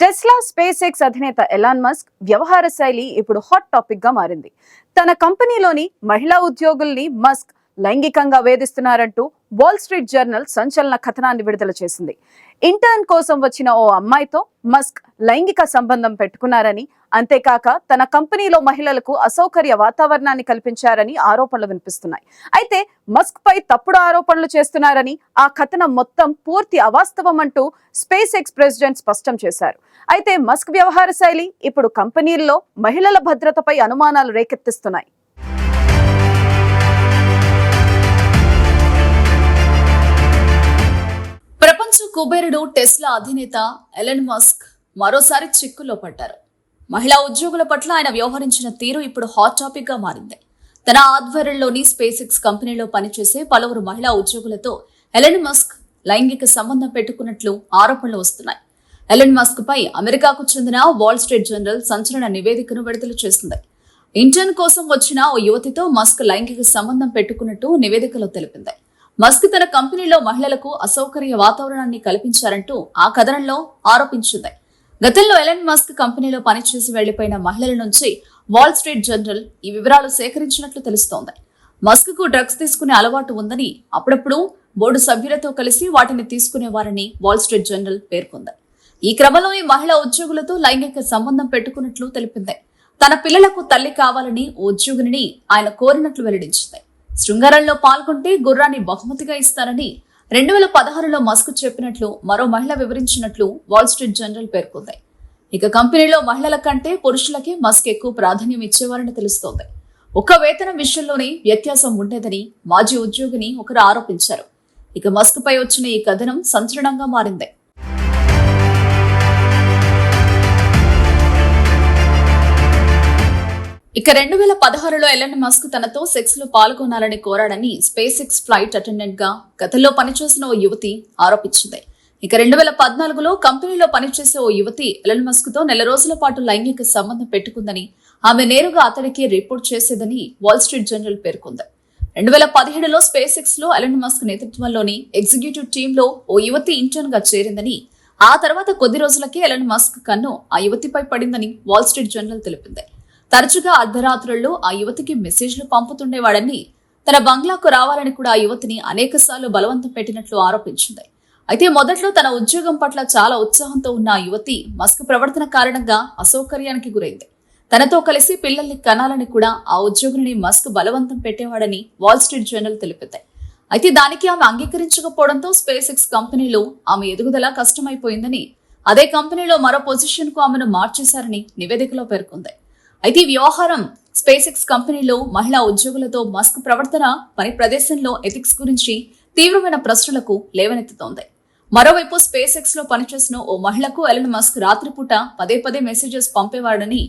Tesla space X అధినేత Elon Musk వ్యవహార శైలి ఇప్పుడు హాట్ టాపిక్గా మారింది. తన కంపెనీలోని మహిళా ఉద్యోగుల్ని మస్క్ లైంగికంగా వేధిస్తున్నారంటూ వాల్ స్ట్రీట్ జర్నల్ సంచలన కథనాన్ని విడుదల చేసింది. ఇంటర్న్ కోసం వచ్చిన ఓ అమ్మాయితో మస్క్ లైంగిక సంబంధం పెట్టుకున్నారని అంతేకాక తన కంపెనీలో మహిళలకు అసౌకర్య వాతావరణాన్ని కల్పించారని ఆరోపణలు వినిపిస్తున్నాయి. అయితే మస్క్ పై తప్పుడు ఆరోపణలు చేస్తున్నారని ఆ కథనం మొత్తం పూర్తి అవాస్తవం అంటూ స్పేస్ ఎక్స్ ప్రెసిడెంట్ స్పష్టం చేశారు. అయితే మస్క్ వ్యవహార శైలి ఇప్పుడు కంపెనీల్లో మహిళల భద్రతపై అనుమానాలు రేకెత్తిస్తున్నాయి. కుబేరుడు టెస్లా అధినేత ఎలన్ మస్క్ మరోసారి చిక్కులో పడ్డారు. మహిళా ఉద్యోగుల పట్ల ఆయన వ్యవహరించిన తీరు ఇప్పుడు హాట్ టాపిక్గా మారింది. తన ఆధ్వర్యంలోని స్పేస్ ఎక్స్ కంపెనీలో పనిచేసే పలువురు మహిళా ఉద్యోగులతో ఎలన్ మస్క్ లైంగిక సంబంధం పెట్టుకున్నట్లు ఆరోపణలు వస్తున్నాయి. ఎలన్ మస్క్ పై అమెరికాకు చెందిన వాల్ స్ట్రీట్ జర్నల్ సంచలన నివేదికను విడుదల చేసింది. ఇంటర్న్ కోసం వచ్చిన ఓ యువతితో మస్క్ లైంగిక సంబంధం పెట్టుకున్నట్టు నివేదికలో తెలిపింది. మస్క్ తన కంపెనీలో మహిళలకు అసౌకర్య వాతావరణాన్ని కల్పించారంటూ ఆ కథనంలో ఆరోపించింది. గతంలో ఎలన్ మస్క్ కంపెనీలో పనిచేసి వెళ్ళిపోయిన మహిళల నుంచి వాల్ స్ట్రీట్ జర్నల్ ఈ వివరాలు సేకరించినట్లు తెలుస్తోంది. మస్క్కు డ్రగ్స్ తీసుకునే అలవాటు ఉందని అప్పుడప్పుడు బోర్డు సభ్యులతో కలిసి వాటిని తీసుకునేవారని వాల్ స్ట్రీట్ జర్నల్ పేర్కొంది. ఈ క్రమంలో ఈ మహిళా ఉద్యోగులతో లైంగిక సంబంధం పెట్టుకున్నట్లు తెలిపింది. తన పిల్లలకు తల్లి కావాలని ఉద్యోగిని ఆయన కోరినట్లు వెల్లడించింది. శృంగారంలో పాల్గొంటే గుర్రాన్ని బహుమతిగా ఇస్తారని రెండు వేల పదహారులో మస్క్ చెప్పినట్లు మరో మహిళ వివరించినట్లు వాల్ స్ట్రీట్ జనరల్ పేర్కొంది. ఇక కంపెనీలో మహిళల కంటే పురుషులకే మస్క్ ఎక్కువ ప్రాధాన్యం ఇచ్చేవారని తెలుస్తోంది. ఒక్క వేతనం విషయంలోనే వ్యత్యాసం ఉండేదని మాజీ ఉద్యోగిని ఒకరు ఆరోపించారు. ఇక మస్క్ పై వచ్చిన ఈ కథనం సంచలనంగా మారింది. ఇక రెండు వేల పదహారులో ఎలన్ మస్క్ తనతో సెక్స్లో పాల్గొనాలని కోరాడని స్పేస్ ఎక్స్ ఫ్లైట్ అటెండెంట్గా గతంలో పనిచేసిన ఓ యువతి ఆరోపించింది. ఇక రెండు వేల పద్నాలుగులో కంపెనీలో పనిచేసే ఓ యువతి ఎలన్ మస్క్తో నెల రోజుల పాటు లైంగిక సంబంధం పెట్టుకుందని ఆమె నేరుగా అతడికి రిపోర్ట్ చేసేదని వాల్ స్ట్రీట్ జర్నల్ పేర్కొంది. రెండు వేల పదిహేడులో స్పేస్ ఎక్స్లో ఎలన్ మస్క్ నేతృత్వంలోని ఎగ్జిక్యూటివ్ టీమ్లో ఓ యువతి ఇంటర్న్గా చేరిందని ఆ తర్వాత కొద్ది రోజులకే ఎలన్ మస్క్ కన్ను ఆ యువతిపై పడిందని వాల్ స్ట్రీట్ జర్నల్ తెలిపింది. తరచుగా అర్ధరాత్రుల్లో ఆ యువతికి మెసేజ్లు పంపుతుండేవాడని తన బంగ్లాకు రావాలని కూడా ఆ యువతిని అనేకసార్లు బలవంతం పెట్టినట్లు ఆరోపించింది. అయితే మొదట్లో తన ఉద్యోగం పట్ల చాలా ఉత్సాహంతో ఉన్న ఆ యువతి మస్క్ ప్రవర్తన కారణంగా అసౌకర్యానికి గురైంది. తనతో కలిసి పిల్లల్ని కనాలని కూడా ఆ ఉద్యోగిని మస్క్ బలవంతం పెట్టేవాడని వాల్ స్ట్రీట్ జర్నల్ తెలిపింది. అయితే దానికి ఆమె అంగీకరించకపోవడంతో స్పేస్ ఎక్స్ కంపెనీలో ఆమె ఎదుగుదల కష్టమైపోయిందని అదే కంపెనీలో మరో పొజిషన్కు ఆమెను మార్చేశారని నివేదికలో పేర్కొంది. అయితే ఈ వ్యవహారం స్పేస్ ఎక్స్ కంపెనీలో మహిళా ఉద్యోగులతో మస్క్ ప్రవర్తన పని ప్రదేశంలో ఎథిక్స్ గురించి తీవ్రమైన ప్రశ్నలకు లేవనెత్తుతోంది. మరోవైపు స్పేస్ ఎక్స్లో పనిచేసిన ఓ మహిళకు ఎలన్ మస్క్ రాత్రిపూట పదే పదే మెసేజెస్ పంపేవాడని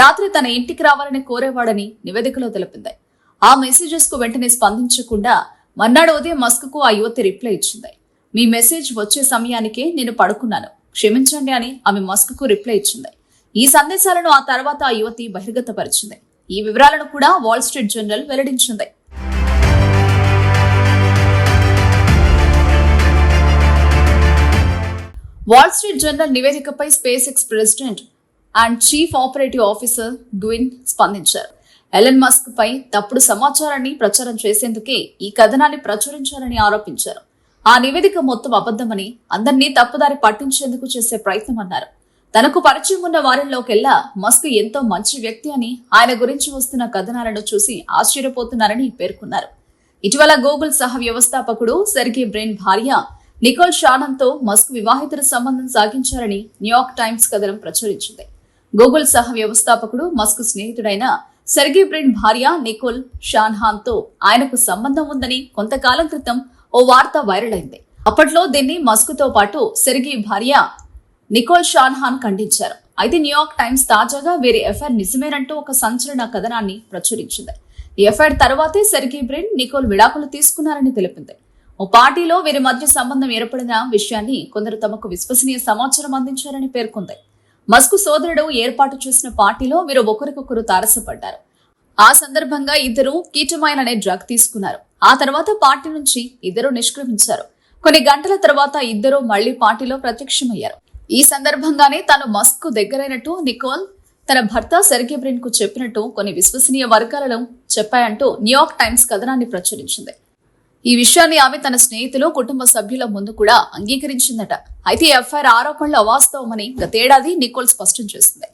రాత్రి తన ఇంటికి రావాలని కోరేవాడని నివేదికలో తెలిపింది. ఆ మెసేజెస్కు వెంటనే స్పందించకుండా మర్నాడు ఉదయం మస్క్కు ఆ యువతి రిప్లై ఇచ్చింది. మీ మెసేజ్ వచ్చే సమయానికే నేను పడుకున్నాను. క్షమించండి అని ఆమె మస్క్కు రిప్లై ఇచ్చింది. ఈ సందేశాలను ఆ తర్వాత ఆ యువతి బహిర్గతపరిచింది. ఈ వివరాలను కూడా వాల్ స్ట్రీట్ జర్నల్ వెల్లడించింది. Wall Street Journal నివేదికపై Space X president and chief operative officer Gwynne స్పందించారు. ఎలన్ మస్క్ పై తప్పుడు సమాచారాన్ని ప్రచారం చేసేందుకే ఈ కథనాన్ని ప్రచురించారని ఆరోపించారు. ఆ నివేదిక మొత్తం అబద్ధమని అందరినీ తప్పుదారి పట్టించేందుకు చేసే ప్రయత్నం అన్నారు తనకు పరిచయం ఉన్న వారిలోకెల్లా మస్క్ ఎంతో మంచి వ్యక్తి అని ఆయన గురించి వస్తున్న కథనాలను చూసి ఆశ్చర్యపోతున్నారని పేర్కొన్నారు. ఇటీవల గూగుల్ సహ వ్యవస్థాపకుడు సెర్గే బ్రెయిన్ భార్య నికోల్ షానంతో మస్క్ వివాహితర సంబంధం సాగించారని న్యూయార్క్ టైమ్స్ కథనం ప్రచురించింది. గూగుల్ సహ వ్యవస్థాపకుడు మస్క్ స్నేహితుడైన సెర్గే బ్రెయిన్ భార్య నికోల్ షాన్హాన్తో ఆయనకు సంబంధం ఉందని కొంతకాలం క్రితం ఓ వార్త వైరల్ అయింది. అప్పట్లో దీన్ని మస్క్తో పాటు సెర్గీ భార్య నికోల్ షాన్హాన్ ఖండించారు. అయితే న్యూయార్క్ టైమ్స్ తాజాగా వీరి ఎఫ్ఐఆర్ నిజమేనంటూ ఒక సంచలన కథనాన్ని ప్రచురించింది. ఈ ఎఫ్ఐఆర్ తర్వాతే సెర్గీ బ్రిన్ నికోల్ విడాకులు తీసుకున్నారని తెలిపింది. ఓ పార్టీలో వీరి మధ్య సంబంధం ఏర్పడిన విషయాన్ని కొందరు తమకు విశ్వసనీయ సమాచారం అందించారని పేర్కొంది. మస్కు సోదరుడు ఏర్పాటు చేసిన పార్టీలో వీరు ఒకరికొకరు తారసపడ్డారు. ఆ సందర్భంగా ఇద్దరు కీటమైన్ అనే డ్రగ్ తీసుకున్నారు. ఆ తర్వాత పార్టీ నుంచి ఇద్దరు నిష్క్రమించారు. కొన్ని గంటల తర్వాత ఇద్దరు మళ్ళీ పార్టీలో ప్రత్యక్షమయ్యారు. ఈ సందర్భంగానే తాను మస్క్కు దగ్గరైనట్టు నికోల్ తన భర్త సెర్గే బ్రిన్కు చెప్పినట్టు కొన్ని విశ్వసనీయ వర్గాలలో చెప్పాయంటూ న్యూయార్క్ టైమ్స్ కథనాన్ని ప్రచురించింది. ఈ విషయాన్ని ఆమె తన స్నేహితులు కుటుంబ సభ్యుల ముందు కూడా అంగీకరించిందట. అయితే ఎఫ్ఐఆర్ ఆరోపణలు అవాస్తవమని గతేడాది నికోల్ స్పష్టం చేసింది.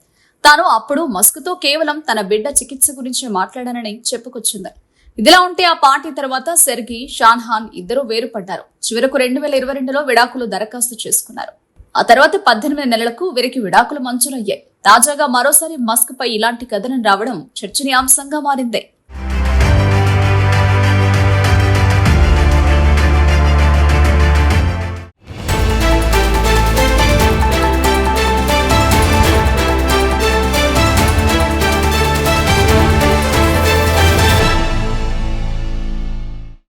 తాను అప్పుడు మస్క్తో కేవలం తన బిడ్డ చికిత్స గురించి మాట్లాడానని చెప్పుకొచ్చింది. ఇదిలా ఉంటే ఆ పార్టీ తర్వాత సెర్గి షాన్హాన్ ఇద్దరూ వేరుపడ్డారు. చివరకు రెండు వేల ఇరవై రెండులో విడాకులు దరఖాస్తు చేసుకున్నారు. ఆ తర్వాత పద్దెనిమిది నెలలకు వీరికి విడాకులు మంజూరయ్యాయి. తాజాగా మరోసారి మస్క్ పై ఇలాంటి కథనం రావడం చర్చనీయాంశంగా మారిందే.